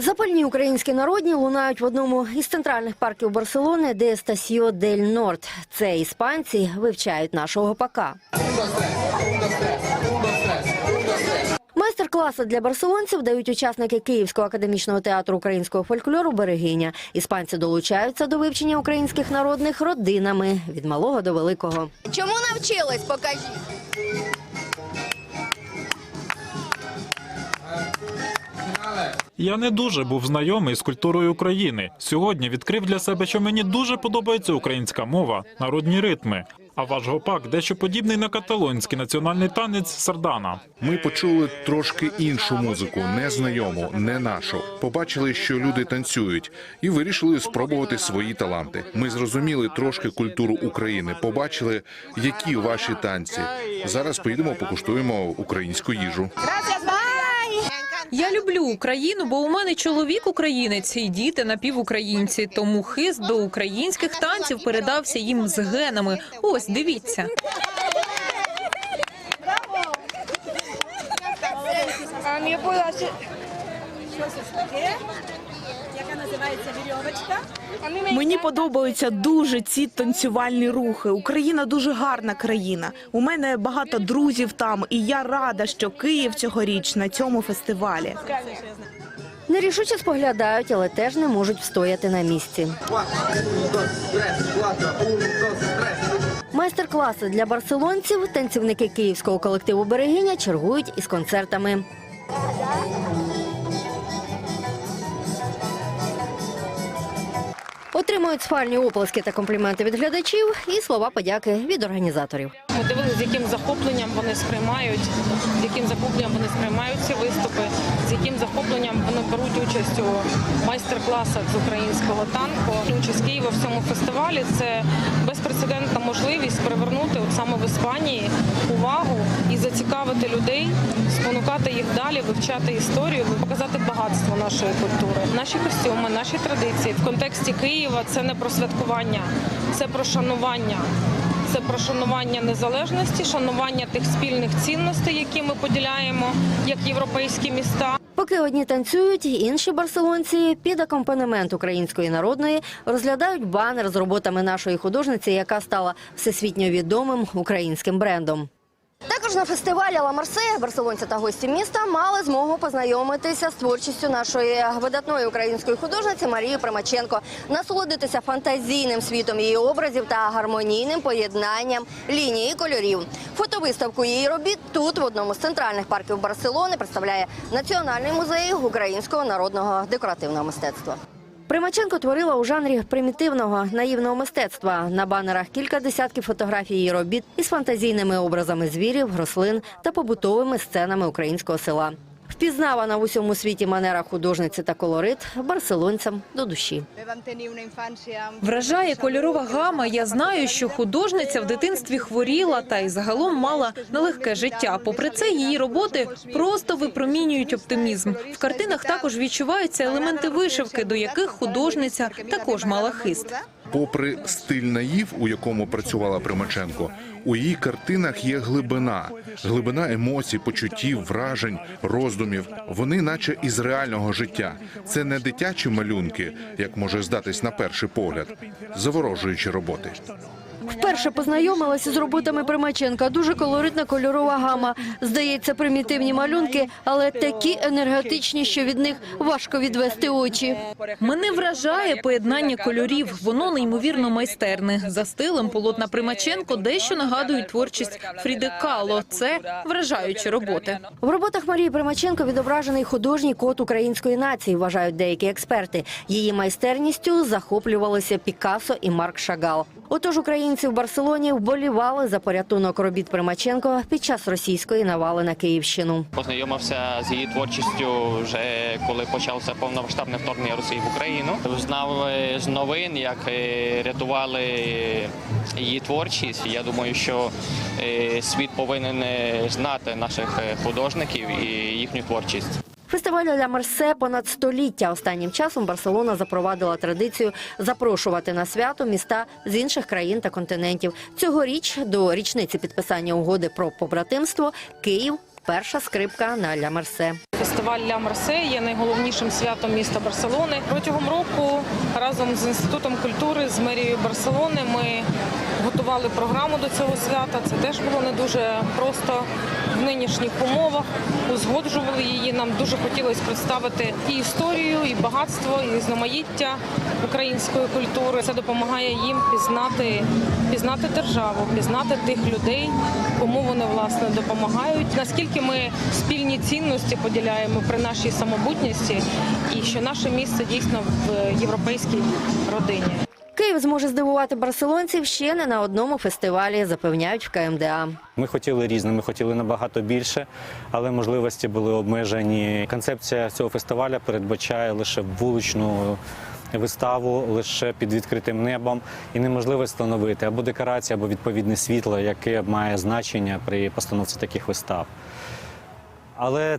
Запальні українські народні лунають в одному із центральних парків Барселони, де Стасіо дель Норд. Це іспанці вивчають нашого гопака. Майстер-класи для барселонців дають учасники Київського академічного театру українського фольклору Берегиня. Іспанці долучаються до вивчення українських народних родинами від малого до великого. Чому навчились? Покажіть. Я не дуже був знайомий з культурою України. Сьогодні відкрив для себе, що мені дуже подобається українська мова, народні ритми. А ваш гопак дещо подібний на каталонський національний танець сардана. Ми почули трошки іншу музику, незнайому, не нашу. Побачили, що люди танцюють, і вирішили спробувати свої таланти. Ми зрозуміли трошки культуру України, побачили, які ваші танці. Зараз поїдемо, покуштуємо українську їжу. Я люблю Україну, бо у мене чоловік українець і діти напівукраїнці. Тому хист до українських танців передався їм з генами. Ось дивіться. А мені було ще... Щось таке, яка називається вірьовочка. Мені подобаються дуже ці танцювальні рухи. Україна дуже гарна країна. У мене багато друзів там, і я рада, що Київ цьогоріч на цьому фестивалі. Нерішуче споглядають, але теж не можуть встояти на місці. Майстер-класи для барселонців танцівники київського колективу Берегиня чергують із концертами. Отримують сфальні оплески та компліменти від глядачів і слова подяки від організаторів. Ми дивилися, з яким захопленням вони сприймають, з яким захопленням вони сприймають ці виступи, з яким захопленням вони беруть участь у майстер-класах з українського танку. Участь Києва в цьому фестивалі це безпрецедентна можливість привернути саме в Іспанії зацікавити людей, спонукати їх далі, вивчати історію, показати багатство нашої культури, наші костюми, наші традиції в контексті Києва. Це не про святкування, це про шанування. Це про шанування незалежності, шанування тих спільних цінностей, які ми поділяємо як європейські міста. Поки одні танцюють, інші барселонці під акомпанемент української народної розглядають банер з роботами нашої художниці, яка стала всесвітньо відомим українським брендом. Також на фестивалі Ла Марсея барселонці та гості міста мали змогу познайомитися з творчістю нашої видатної української художниці Марії Примаченко, насолодитися фантазійним світом її образів та гармонійним поєднанням лінії кольорів. Фотовиставку її робіт тут, в одному з центральних парків Барселони, представляє Національний музей українського народного декоративного мистецтва. Примаченко творила у жанрі примітивного наївного мистецтва. На банерах кілька десятків фотографій її робіт із фантазійними образами звірів, рослин та побутовими сценами українського села. Впізнавана в усьому світі манера художниці та колорит барселонцям до душі. Вражає кольорова гама. Я знаю, що художниця в дитинстві хворіла та й загалом мала нелегке життя. Попри це, її роботи просто випромінюють оптимізм. В картинах також відчуваються елементи вишивки, до яких художниця також мала хист. Попри стиль наїв, у якому працювала Примаченко, у її картинах є глибина, глибина емоцій, почуттів, вражень, роздумів. Вони, наче із реального життя. Це не дитячі малюнки, як може здатись на перший погляд, заворожуючі роботи. Вперше познайомилася з роботами Примаченка. Дуже колоритна кольорова гама. Здається, примітивні малюнки, але такі енергетичні, що від них важко відвести очі. Мене вражає поєднання кольорів. Воно неймовірно майстерне. За стилем полотна Примаченко дещо нагадують творчість Фріди Кало. Це вражаючі роботи. В роботах Марії Примаченко відображений художній код української нації, вважають деякі експерти. Її майстерністю захоплювалися Пікассо і Марк Шагал. Отож, українці в Барселоні вболівали за порятунок робіт Примаченко під час російської навали на Київщину. Познайомився з її творчістю вже коли почалося повномасштабне вторгнення Росії в Україну. Знав е, з новин, як е, рятували її творчість. Я думаю, що е, світ повинен знати наших художників і їхню творчість. Фестиваль «Ля Марсе понад століття. Останнім часом Барселона запровадила традицію запрошувати на свято міста з інших країн та континентів. Цьогоріч до річниці підписання угоди про побратимство Київ перша скрипка на Ля Мерсе. Фестиваль Ля Марсе є найголовнішим святом міста Барселони. Протягом року разом з інститутом культури з мерією Барселони ми готували програму до цього свята. Це теж було не дуже просто в нинішніх умовах. Узгоджували її. Нам дуже хотілося представити і історію, і багатство, і різноманіття української культури. Це допомагає їм пізнати, пізнати державу, пізнати тих людей, кому вони власне допомагають. Наскільки ми спільні цінності поділяємо при нашій самобутності, і що наше місце дійсно в європейській родині. Київ зможе здивувати барселонців ще не на одному фестивалі, запевняють в КМДА. Ми хотіли різне, ми хотіли набагато більше, але можливості були обмежені. Концепція цього фестиваля передбачає лише вуличну виставу, лише під відкритим небом, і неможливо встановити або декорація, або відповідне світло, яке має значення при постановці таких вистав. Але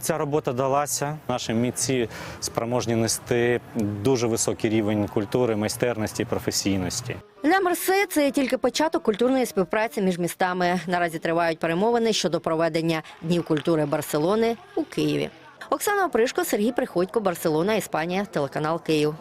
ця робота далася. Наші митці спроможні нести дуже високий рівень культури, майстерності і професійності. Ля Мерсе – це тільки початок культурної співпраці між містами. Наразі тривають перемовини щодо проведення Днів культури Барселони у Києві. Оксана Опришко, Сергій Приходько, Барселона, Іспанія, телеканал Київ.